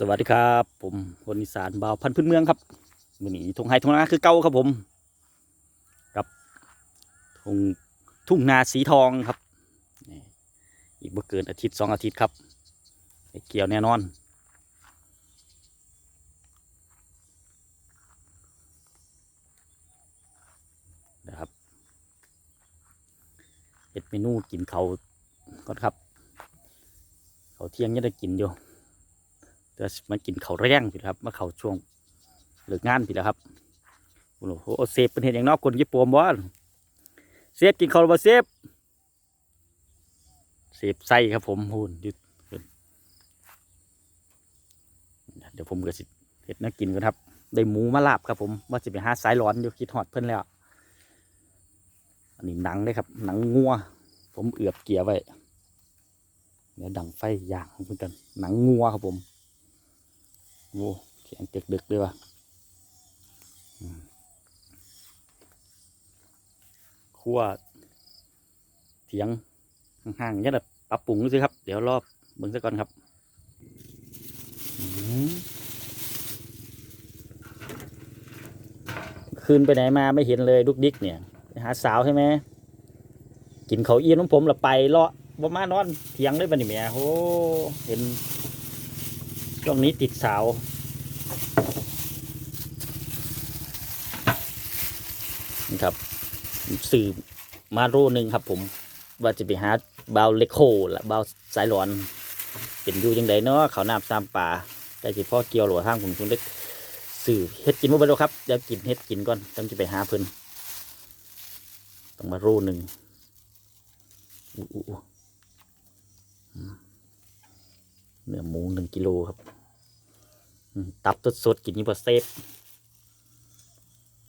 สวัสดีครับ ผมคนอีสานบ่าวพันพื้นเมืองครับมือนี้ทงไฮทงนาคือเก่าครับผมกับทงทุ่งนาสีทองครับนี่อีกบ่เกินอาทิตย์สองอาทิตย์ครับได้เกี่ยวแน่นอนนะครับเฮ็ดเมนูกินเขาก่อนครับ เขาเที่ยงยังได้กินอยู่ แต่มากินเขาแรงพี่ครับมาเขาช่วงเลิกงานพี่แล้วครับโอ้โหเซฟเป็นเห็นอย่างนอกคนญี่ปุ่นบ่เซฟกินเขาบ่เซฟเซฟไส้ครับผมหุ่นยุดเดี๋ยวผมก็สิเห็ดนักกินกันครับ ได้หมูมาลาบครับผมว่าจะไปหาสายร้อนอยู่คิดฮอดเพิ่นแล้วอันนี้หนังเลยครับ หนังงัว ผมเอือบเกียร์ไว้เดี๋ยวดังไฟย่างเหมือนกัน หนังงัวครับผม โอ้แข็งเด็กดึกด้วยว่ะอืมคั่วเถียงห่างๆเนี่ยแบบปรับปรุงดูสิครับ เดี๋ยวรอบเบิ่งซะก่อนครับคืนไปไหนมาไม่เห็นเลยลูกดิกเนี่ยหาสาวใช่ไหมกินเขาเอี้ยนของผมละไปเลาะบ่มานอนเถียงได้ปะนี่แม่โอ้เห็น ช่วงนี้ติดสาวนี่ครับสื่อมาโรหนึ่งครับผม ว่าจะไปหาบาวเลโคละบาวสายหลอน เป็นอยู่ยังไงเนาะเขาน้ำตามป่าแต่สิพ่อเกี่ยวหลวทางผมคุณเล็กสื่อเฮ็ดกินมาไปแล้วครับเดี๋ยวกินเฮ็ดกินก่อนต้องจะไปหาเพิ่นต้องมาโรหนึ่งเนื้อหมูหนึ่งกิโลครับ ตับสดๆกินนี่พอเซฟ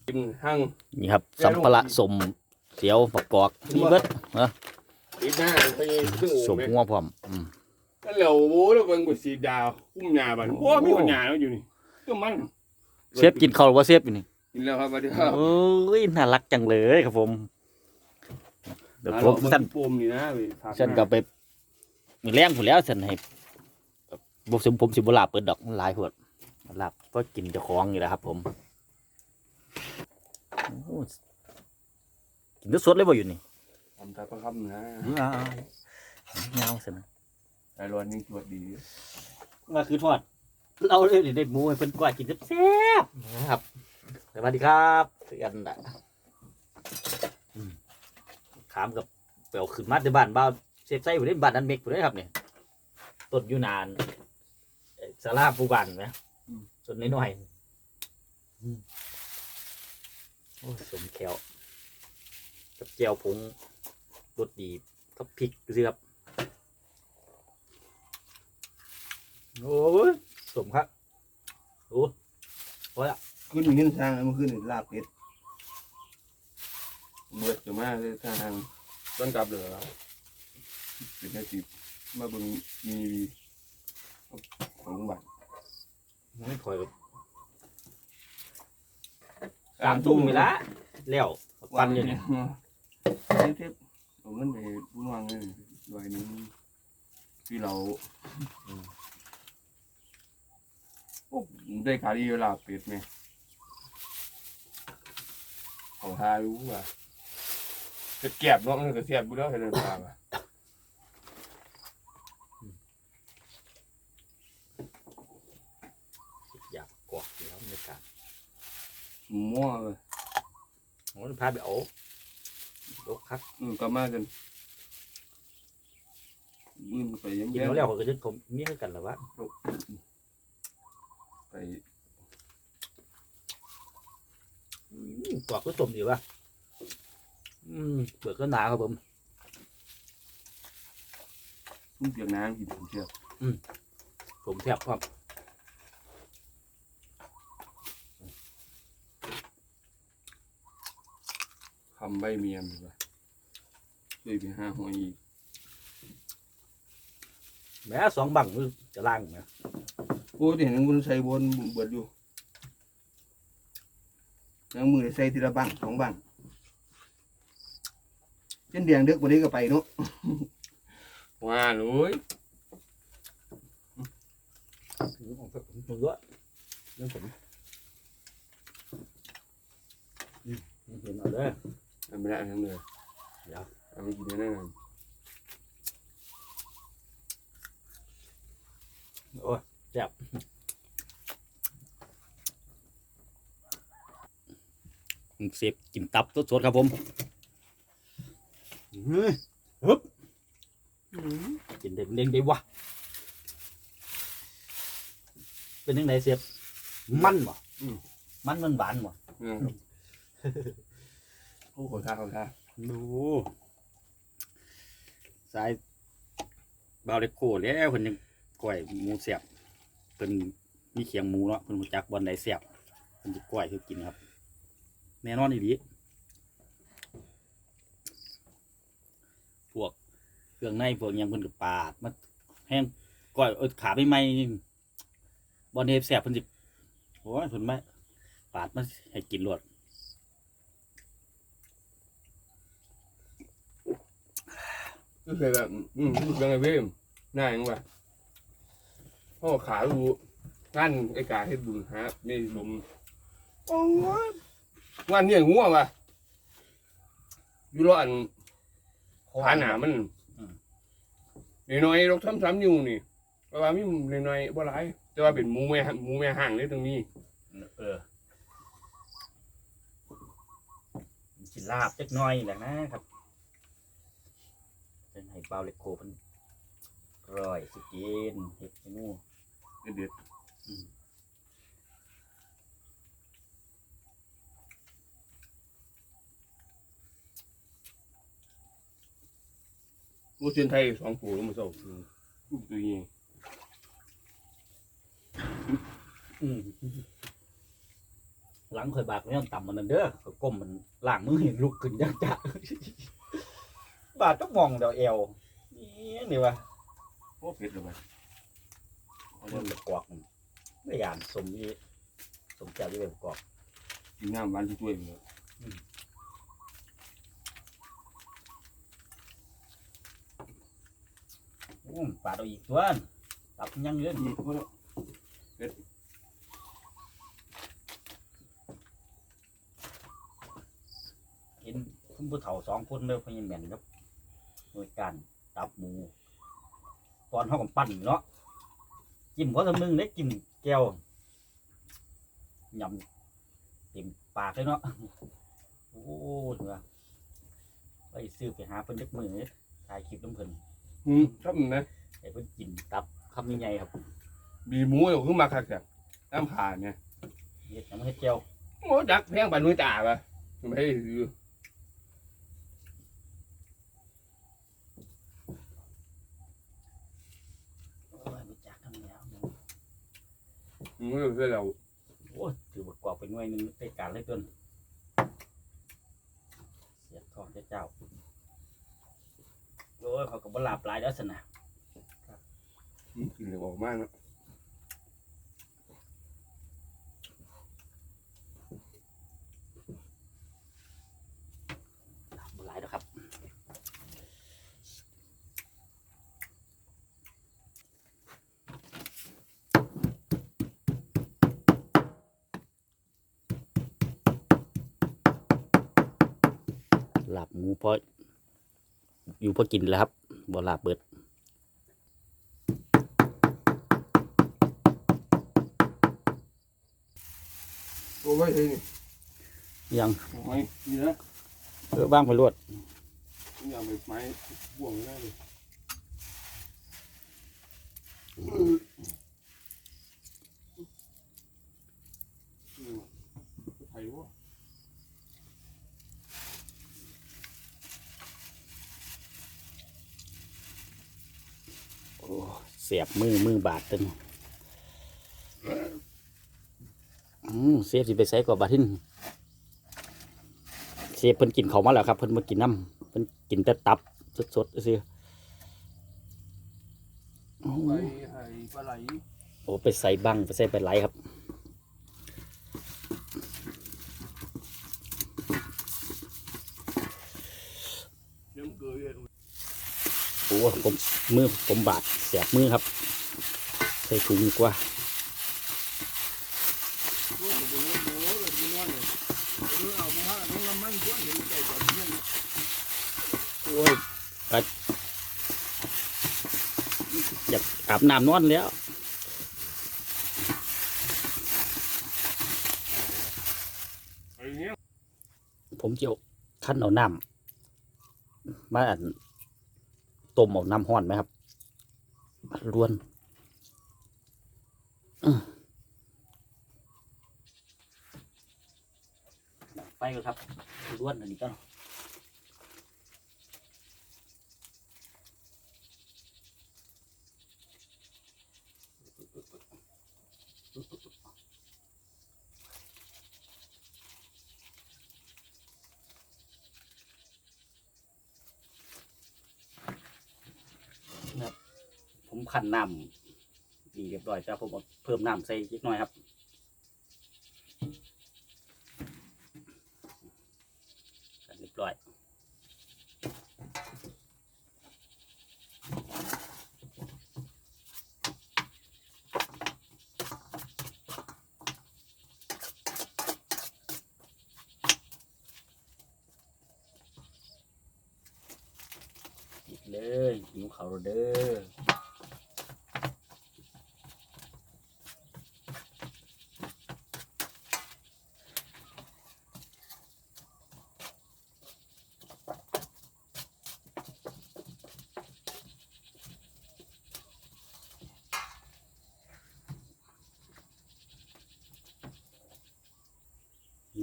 กินหั่งนี่ครับสัมภาระสมเสียวประกอบมีเบิดเออปิดหน้าไปซึ่งสโอ่มงไหมหัวพร้อมอืมแล้วเราโว้แล้วเป็นกุศลดาวคุ้มหญ้าบันโอ้มีคนหญ้าแล้วอยู่นี่ก็มันเชฟกินข้าวหรือว่าเชฟอยู่นี่กินแล้วครับสวัสดีครับโอ้ยน่ารักจังเลยครับผมเดี๋ยวผมสั่สั่นนปมนี่นะเว้ยผักสั่นกลับไปมีแรงผมแล้วสั่นให้บกสมผมสิบลาบเปิดดอกมันหลายหัว ลาบก็กินเจ้าของอยู่แล้วครับ ผมโอ้กินสดๆเลยบ่อยู่นี่ทำตาประคำนะอ้าวเงาสินะไอร้อนยังตรวจดีว่าคือทอด เราเลยได้หมูให้เพิ่นกว่ากินแซ่บๆนะครับสวัสดีครับเพื่อนน่ะอืมขามกับเปลวขึ้นมาในบ้านบ้าวเซฟไส้อยู่ในบ้านนั้นเมกอยู่เลยครับเนี่ยต้นอยู่นานเอ่อสาราปูบันไห มต้นน้อยๆอืมโอ้ยสมแขวกับเจียวผงรสดีกับพริกสิครับโอ้ยสมครับโอ้ขึ้นอยู่นี่ทางมันขึ้นลาบเป็ดเบิดจะมาเลยทางต้นกลับเลยครับเป็นอาชีพมาเบิ่งมีของบัตร ไม่คอยกับสามทุ่มไปละแล้วปันอยู่เนี่ยเทปเอาเงินไปบุญวางเงินลอยหนึงที่เราโอ้ได้ขายดีเวลาป็ดไหมของทารู้ว่าจะเก็บเนาะมันก็เสียบบุญแล้วให้เดินทางอะอยากกอกอยู่แล้วบรรยากาศ มั่วเลยโอ้ยพาไปโอ้ลกครับอืมก็มากันอืมไปยังกินแย่แล้วแล้วก็จะผมมีให้กันหรอวะไปอืมกอกก็สมดีวะอืมเปลือกก็หนาครับผม ทุ่งเสียงน้ำกินผมเชื่อผมแทบครับำใบเมียมดีกว่าช่วยไปห้าหอยอีกแม้สองบังมือจะล่างนะโอ้เดี๋ยวนั้นคุณใส่บนเบิดอยู่ยังมือใส่ทีละบังสองบังเช่นเดียงเด็กวันนี้ก็ไปเนาะว้าเลยของผมมือด้วยเรื่องผมอืมเห็นเอาเด้อทำไม่ได้ทั้งเลยเดี๋ยวเอาไปกินได้แน่นอนโอ้ยแซ่บเสียบกินตับสดๆครับผมเฮ้ยฮึบกินเด็กเลี้ยงได้วะเป็นยังไงเสียบมันบ่มันมันหวานบ่ อืมโอ้ขอท่าขอท่าดูสายบาวเล็กโคแล้วเพิ่นยังก้อยหมูเสียบเพิ่นมีเขียงหมูเนาะเพิ่นรู้จักบอนใดเสียบเพิ่นสิก้อยคือกินครับ แน่นอนอีหลีพวกเครื่องในพวกยังเพิ่นก็ปาดมาแห้งก้อยเออขาไม่ไหมบอนเดฟเสียบเพิ่นสิโอ้ยเพิ่นไม่ปาดมาให้กินรวด ก็เคยแบบอืมรู้สึกยังไงเว้ยน่าย่างวะพ่อขาดูงานไอ้กาให้บุญฮะนี่ลมโอ้ยงานเนี่ยง่วงว่ะอยู่รออันขาหนามันน้อยๆราซ้ำๆอยู่นี่เพราะว่ามีน้อยๆบ่หลายแต่ว่าเป็นหมูแม่หมูแม่ห่างเลยตรงนี้ เออกินลาบจักน่อยแหละนะครับ ให้เบาเล็กโคเป็นร่อยสิกินเห็ดเมนูเด็ดอืมๆลูกเชียนไทยสองปู่ลงมาเศร้าลูกตัวนี้อืมหลังเคยบากไม่ต้องต่ำมันนั่นเด้อก็ก้มมันล่างมือเห็นลุกขึ้นยังจะ บาดต้องมองเดาเอวนี่นี่วะโอ้เผ็ดเลยมันเอาเรื่องตะกอกมันไม่ยานสมยี่สมแก้วที่เป็นกอกกินน้ำหวานช่วยๆเลยอืมปาดเอาอีกตัวตับยังเยอะอืมพอแล้วเห็นคุณผู้เฒ่าสองคนเด้อพญาแม่นครับ หน่วยการตับหมู ตอนเขากับปั้นเนาะจิ้มเพราะทำนึงได้กินแก้วยำเต็มปากเลยเนาะโอ้เหนือไปซื้อไปหาเพิ่นเล็กมือถ่ายคลิปน้ำเพิ่นอืมครับนะให้เพิ่นกินตับคำใหญ่ๆครับบีหมูอยู่ขึ้นมาคักแท้น้ำผ่านเนี่ยเฮ็ดน้ำเฮ็ดแก้วโอ้ดักแพงปานมือตาปะไม่ให้ซื้อ โอ้ยรู้จักกันแล้ว อืมก็คือเราโอ้ยถือว่ากรอบไปหน่วยหนึงในการเลยต้นเสียบทองเจ้าโอ้ยเขาก็บ่หลาบหลายแล้วสนะอืมกินเลยออกมากเนาะ บ่หลายแล้วครับ หลับหมูเพราะอยู่เพราะกินแหล้วครับบ่หลับเบิดโอ้ยเฮ้ยนี่ยังโอ้ยนี่นะเออบ้างไปรวดนี่เอาไปไม้บ่วงได้เลยอืมไทยวะ โอ้เสียบมือมือบาดตึงอืมเสียบสิไปใส่กว่าบาดทินเสียบเพิ่นกินเขาวมาแล้วครับ เพิ่นมากินน้ำเพิ่นกินแต่ตับสดๆซื่อโอ้ไปไห้ปลาไหลโอ้ไปใส่บังไปใส่ไปไหลครับ ผมมือผมบาดแสบมือครับ ใส่ถุงดีกว่าโอ้ยอยากอาบน้ำนอนแล้วผมเจียวขั้นเอาน้ำมาอัน ต้มออกน้ำห้อนไหมครับล้วนไปเลยครับล้วนอันนี้ก็ ขันน้ำดีเรียบร้อยจ้าผมเอาเพิ่มน้ำใส่นิดหน่อยครับกันเรียบร้อยอีกเลยหิวเขาวแล้วเด้อ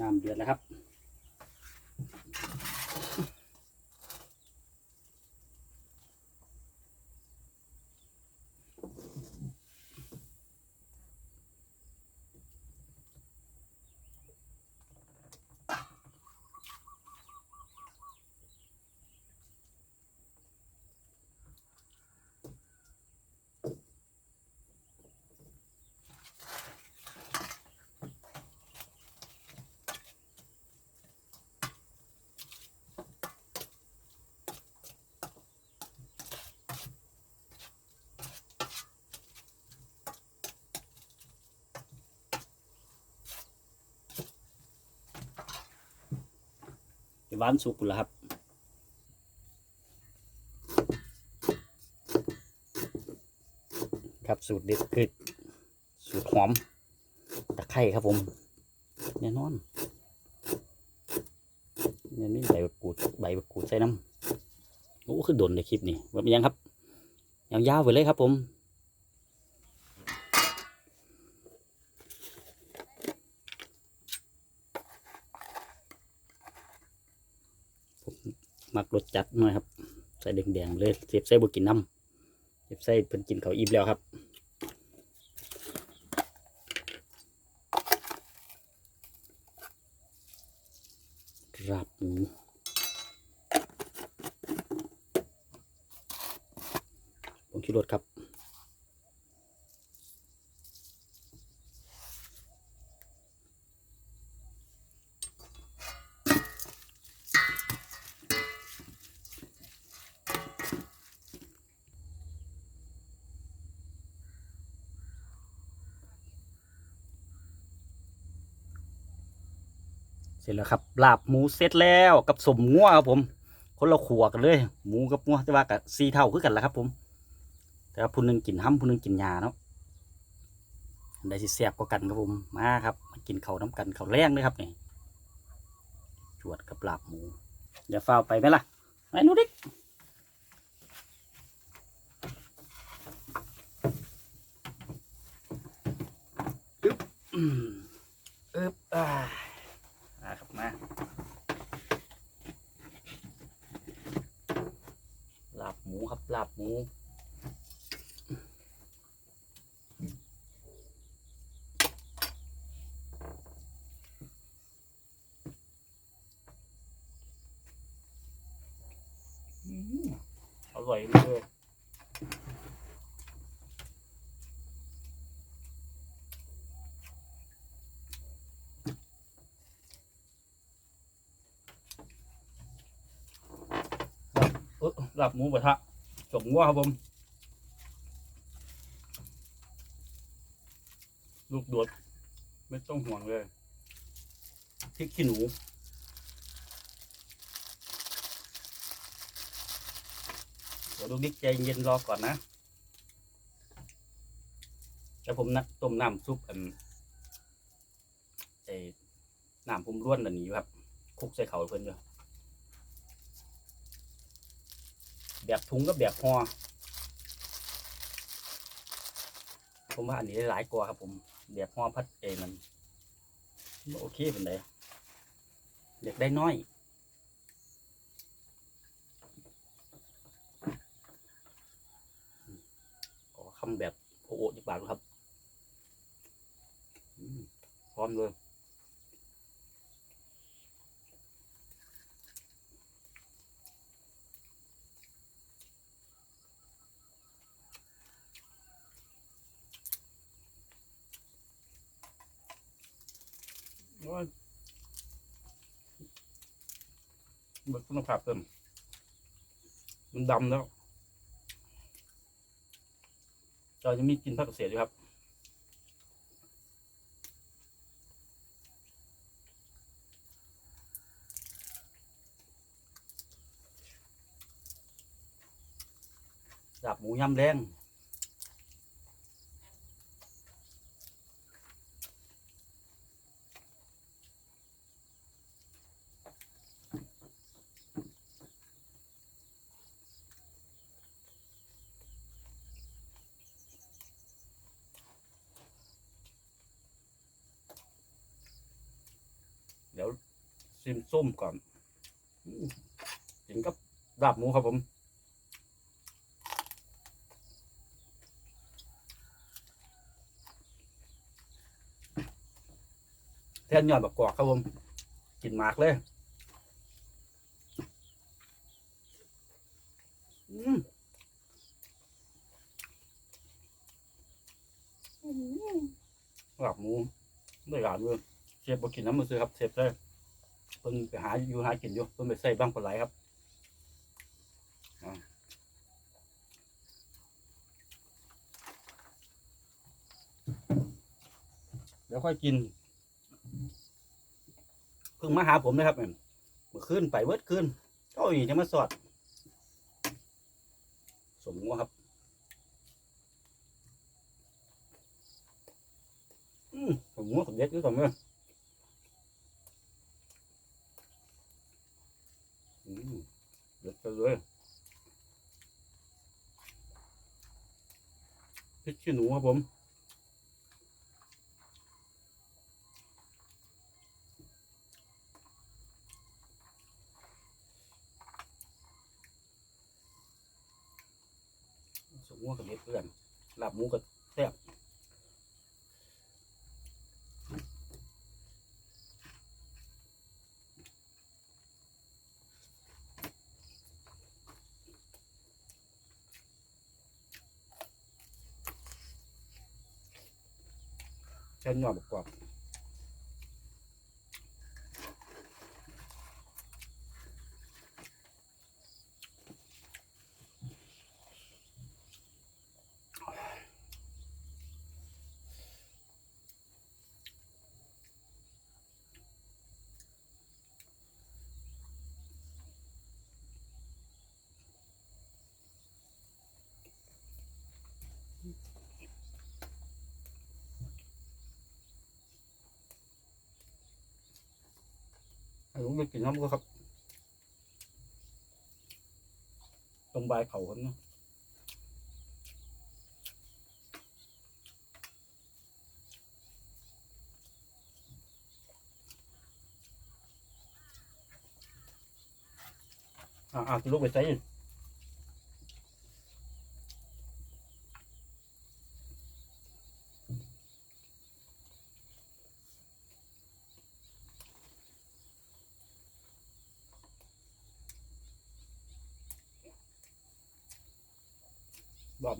น้ำเดือดแล้วครับ หวานสุกแล้วครับครับสูตรเด็ดคือสูตรหอมตะไคร้ครับผมแน่นอนเนี่ยนี่ใบกูดใบกูดใส่น้ำโอ้คือโดนในคลิปนี้ว่าเป็นยังครับยาวๆไปเลยครับผม มักรสจัดหน่อยครับ ใส่แดงๆเลยเสียบใส่บุกินน้ำเสียบใส่เพิ่นกินเขาอิ่มแล้วครับราบหมูผมคิดรสครับ สร็จแล้วครับลาบหมูเสร็จแล้วกับสมงัวครับผม คนละขัวกันเลย หมูกับงัวแต่ว่ากับซีเท่าคือกันแหละครับ ผม แต่ว่าผู้หนึงกินห้ำผู้หนึงกินยาเนาะอันใดสิแซ่บก็กันครับผมมาครับมากินเขาน้ำกันเขาแรงเลยครับนี่จวดกับลาบหมูอย่าฟ้าไปไหมล่ะไอ้หนูดิอึ๊บอืมอึ๊บอ่าครับมาลาบ หมูครับลาบหมูอืมอร่อยเลยเออ ลาบหมูกระทะสมงัวครับผม ลูกโดด ไม่ต้องห่วงเลยพริกขี้หนูเดี๋ยวลูกนิกใจเย็นรอก่อนนะแล้วผมนะต้มน้ำซุปอันไอ้น้ำผมร่วนอันนี้ครับคุกใส่เขาเพิ่อนอยู่ แบบถุงกับแบบห่อผมว่าอันนี้ได้หลายกว่าครับ ผมแบบห่อพัดเองมันโอเคเป็นไงอยากได้น้อยขอคำแบบโอโอจิบาทครับพร้อมเลยโอ้ยมัน คุณภาพเพิ่มมันดำแล้วเราจะมีกินผักเสียด้วยครับดาบหมูยำแดงเดี๋ยว ซิมส้มก่อนอืมกินกับดาบหมูครับผมแทนยอดบักกอกครับผมกินหมากเลยอืมหลับหมูได้หลานเลยเชฟบอกกินน้ำมือซื้อครับเชฟเลย เพิ่งไปหาอยู่หากินอยู่เพิ่งไปใส่บ้างปลาไหลครับเดี๋ยวค่อยกิน เพิ่งมาหาผมนะครับแม่นเมื่อคืนไปเวิร์ดคืนก็อีจะมาสอด สมงัวครับ อืมสมงัวสมเด็ดด้วยสมเลยอืม เด็ดไปเลยพริกขี้หนูครับผม สมงัวกับเด็ดเพื่อนลาบหมูกับแซ่บ เช่นยอดบกกว่า ไม่กินน้ำก็ครับ ตรงใบเขาครับเนาะอ่าอ่าลูกไปใส่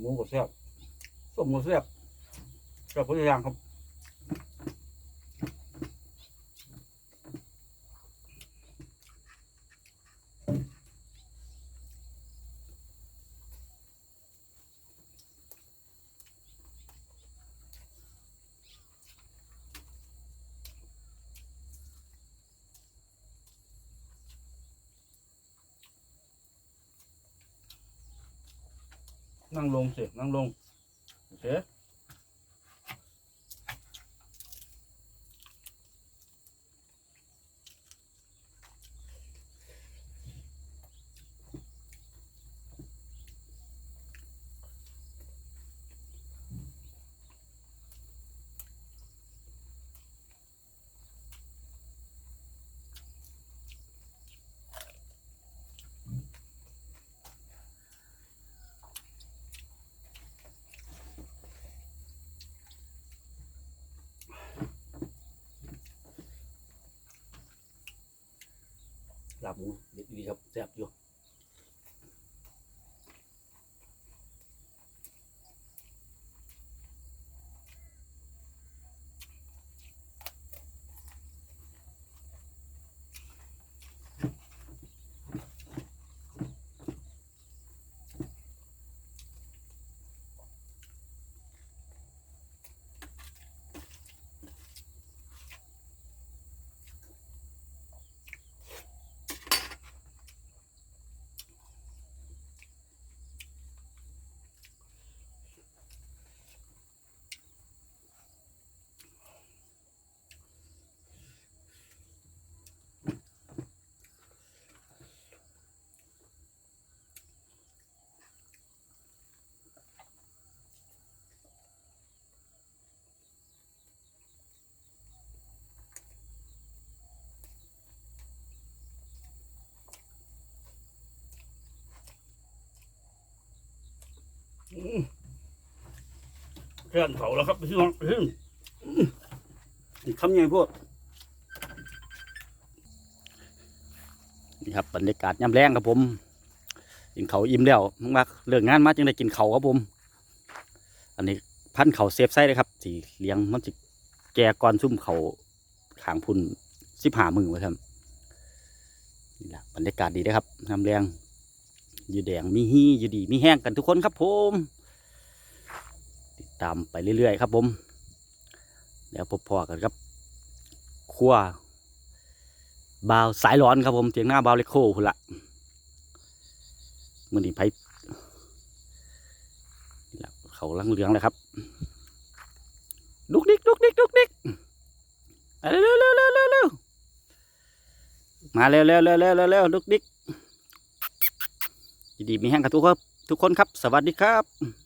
หมูก็แซ่บส้มก็แซ่บก็พยายามครับ นั่งลงสินั่งลงโอเค làm biết đi học dẹp được แซ่บอยู่แค่นเขาแล้วครับพี่น้องคำใหญ่พวกนี่ครับบรรยากาศยามแรงครับผมกินเขาอิ่มแล้วมึงว่าเลิกงานมาจึงได้กินเขาครับผม อันนี้พันเขาเซฟไซเลยครับสีเลี้ยงมันสิแก่ก่อนซุ่มเขาขางพุ่นสิบหามือไว้ครับนี่แหละบรรยากาศดีนะครับน้ำแรง อยู่แดงมีฮีอยู่ดีมีแห้งกันทุกคนครับผมติดตามไปเรื่อยๆครับผมเดี๋ยวพบพอกันครับครัวบาวสายร้อนครับผมเตียงหน้าบาวเลโคพุ่นละมือนี้ไผนี่เขาลังเหลืองเลยครับดุกดิกดุกดิกดุกดิกเร็วเร็วเร็วเร็วเร็วมาเร็วเร็วเร็วเร็วเร็วเร็วดุกดิก ยินดีมีแห้งกับทุกคนทุกคนครับ สวัสดีครับ